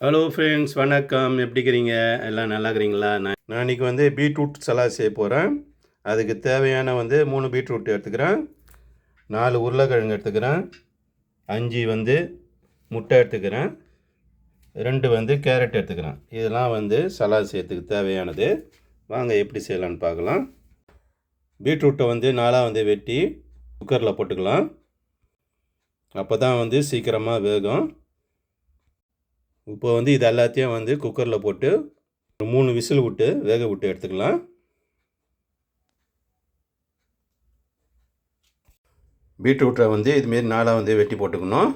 Hello friends வணக்கம். எப்படி இருக்கிறீங்க? எல்லாம் நல்லா இருக்கிறீங்களா? நான் நான் இன்றைக்கி வந்து பீட்ரூட் சலாட் செய்ய போகிறேன் அதுக்கு தேவையான வந்து மூணு பீட்ரூட் எடுத்துக்கிறேன். நாலு உருளைக்கிழங்கு எடுத்துக்கிறேன். அஞ்சு வந்து முட்டை எடுத்துக்கிறேன். ரெண்டு வந்து கேரட் எடுத்துக்கிறேன். இதெல்லாம் வந்து சலாட் செய்யறதுக்கு தேவையானது. வாங்க எப்படி செய்யலான்னு பார்க்கலாம். பீட்ரூட்டை வந்து நாலாக வந்து வெட்டி குக்கரில் போட்டுக்கலாம். அப்போ தான் வந்து சீக்கிரமாக வேகும். இப்போ வந்து இது எல்லாத்தையும் வந்து குக்கரில் போட்டு ஒரு மூணு விசில் விட்டு வேக விட்டு எடுத்துக்கலாம். பீட்ரூட்டை வந்து இதுமாரி நாளாக வந்து வெட்டி போட்டுக்கணும்.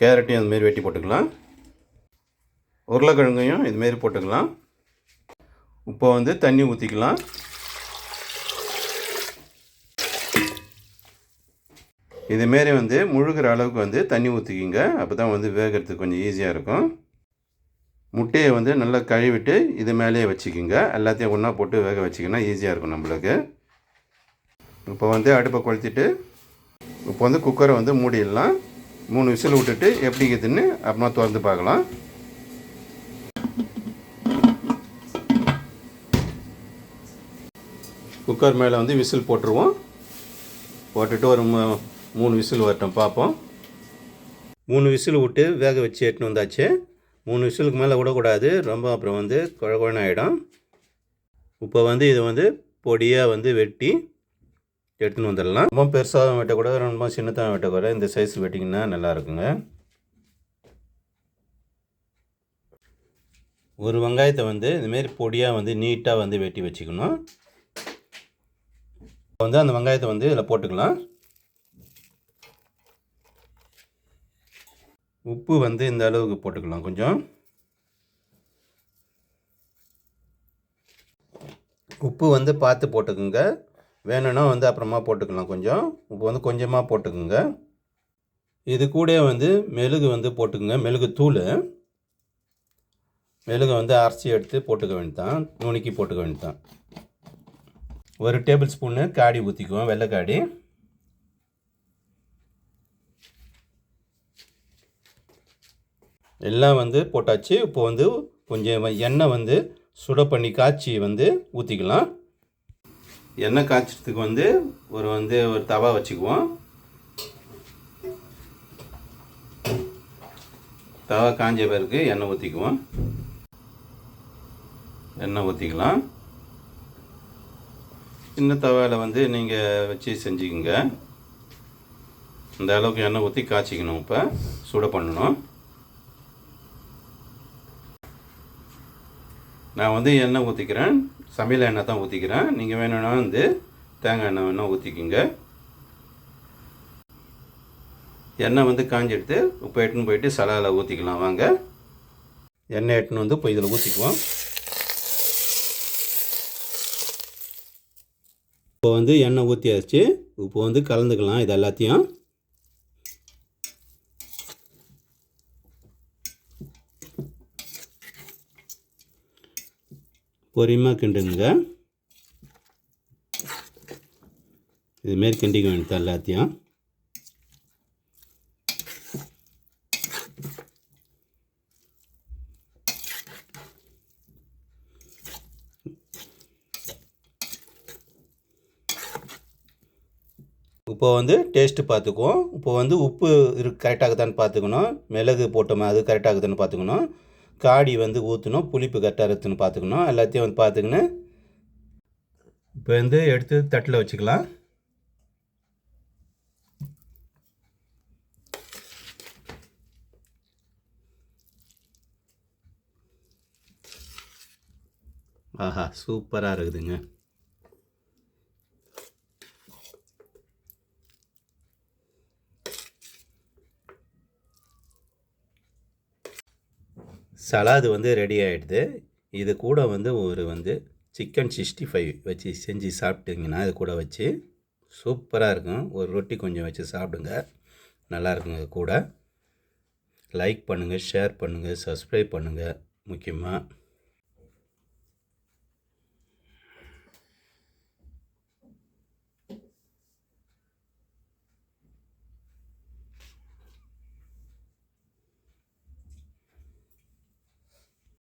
கேரட்டையும் அதுமாரி வெட்டி போட்டுக்கலாம். உருளைக்கிழங்கையும் இதுமாரி போட்டுக்கலாம். இப்போ வந்து தண்ணி ஊற்றிக்கலாம் இதுமாரி வந்து முழுகிற அளவுக்கு வந்து தண்ணி ஊற்றிக்கிங்க அப்போ தான் வந்து வேகிறதுக்கு கொஞ்சம் ஈஸியாக இருக்கும். முட்டையை வந்து நல்லா கழுவிட்டு இது மேலேயே வச்சுக்கிங்க. எல்லாத்தையும் ஒன்றா போட்டு வேக வச்சிங்கன்னா ஈஸியாக இருக்கும் நம்மளுக்கு. இப்போ வந்து அடுப்பை கொளுத்திட்டு இப்போ வந்து குக்கரை வந்து மூடிடலாம். மூணு விசில் விட்டுட்டு எப்படி இருக்குதுன்னு அப்புறமா திறந்து பார்க்கலாம். குக்கர் மேலே வந்து விசில் போட்டுருவோம். போட்டுட்டு ஒரு மூணு விசில் வரட்டும் பார்ப்போம். மூணு விசில் விட்டு வேக வச்சு எட்டுன்னு வந்தாச்சு. மூணு விசிலுக்கு மேலே விடக்கூடாது. ரொம்ப அப்புறம் வந்து குழகுழன்னு ஆகிடும் இப்போ வந்து இதை வந்து பொடியாக வந்து வெட்டி எடுத்துன்னு வந்துடலாம். ரொம்ப பெருசாக வெட்டக்கூடாது ரொம்ப சின்னதாக வெட்டக்கூடாது இந்த சைஸ் வெட்டிங்கன்னா நல்லா இருக்குங்க. ஒரு வெங்காயத்தை வந்து இதுமாரி பொடியாக வந்து நீட்டாக வந்து வெட்டி வச்சுக்கணும். இப்போ வந்து அந்த வெங்காயத்தை வந்து இதில் போட்டுக்கலாம். உப்பு வந்து இந்த அளவுக்கு போட்டுக்கலாம் கொஞ்சம். உப்பு வந்து பார்த்து போட்டுக்குங்க. வேணும்னா வந்து அப்புறமா போட்டுக்கலாம் கொஞ்சம். உப்பு வந்து கொஞ்சமாக போட்டுக்குங்க. இது கூட வந்து மெழுகு வந்து போட்டுக்குங்க. மெழுகு தூள். மெழுகை வந்து அரைச்சி எடுத்து போட்டுக்க வேண்டியதான் நுணுக்கி போட்டுக்க வேண்டியதான் ஒரு டேபிள் ஸ்பூனு காடி ஊற்றிக்குவோம் வெள்ளைக்காடி. எல்லாம் வந்து போட்டாச்சு. இப்போ வந்து கொஞ்சம் எண்ணெய் வந்து சுட பண்ணி காய்ச்சி வந்து ஊற்றிக்கலாம் எண்ணெய் காய்ச்சறதுக்கு வந்து ஒரு வந்து ஒரு தவா வச்சுக்குவோம். தவா காஞ்ச பிறகு எண்ணெய் ஊற்றிக்குவோம் எண்ணெய் ஊற்றிக்கலாம் சின்ன தவாவில் வந்து நீங்கள் வச்சு செஞ்சுக்கோங்க. இந்த அளவுக்கு எண்ணெய் ஊற்றி காய்ச்சிக்கணும் இப்போ. சுட பண்ணணும். நான் வந்து எண்ணெய் ஊற்றிக்கிறேன் சமையல் எண்ணெய் தான் ஊற்றிக்கிறேன் நீங்கள் வேணும்னா வந்து தேங்காய் எண்ணெய் வேணால் ஊற்றிக்கிங்க எண்ணெய் வந்து காஞ்சிடுத்து இப்போ எட்டுன்னு போயிட்டு சலாவில் ஊற்றிக்கலாம் வாங்க. எண்ணெய் எட்டுன்னு வந்து இப்போ இதில் ஊற்றிக்குவோம் இப்போ வந்து எண்ணெய் ஊற்றியாச்சு இப்போ வந்து கலந்துக்கலாம் இது எல்லாத்தையும். பொறுமையாக கிண்டுங்க. இதுமாரி கிண்டிக்க வேண்டியது எல்லாத்தையும். இப்போ வந்து டேஸ்ட்டு பார்த்துக்குவோம். இப்போ வந்து உப்பு இரு கரெக்டாகுதான்னு பார்த்துக்கணும். மிளகு போட்டோமா அது கரெக்டாகுதுன்னு பார்த்துக்கணும். காடி வந்து ஊற்றணும் புளிப்பு கரெக்டாக இருக்குதுன்னு பார்த்துக்கணும். எல்லாத்தையும் வந்து பார்த்துக்கின்னு இப்போ வந்து எடுத்து தட்டில் வச்சுக்கலாம். ஆஹா சூப்பராக இருக்குதுங்க. சலாது வந்து ரெடி ஆகிடுது இது கூட வந்து ஒரு வந்து சிக்கன் சிக்ஸ்டி ஃபைவ் வச்சு செஞ்சு சாப்பிட்டீங்கன்னா இது கூட வச்சு சூப்பராக இருக்கும். ஒரு ரொட்டி கொஞ்சம் வச்சு சாப்பிடுங்க. நல்லாயிருக்குங்க கூட. லைக் பண்ணுங்கள் ஷேர் பண்ணுங்கள் சப்ஸ்கிரைப் பண்ணுங்கள் முக்கியமாக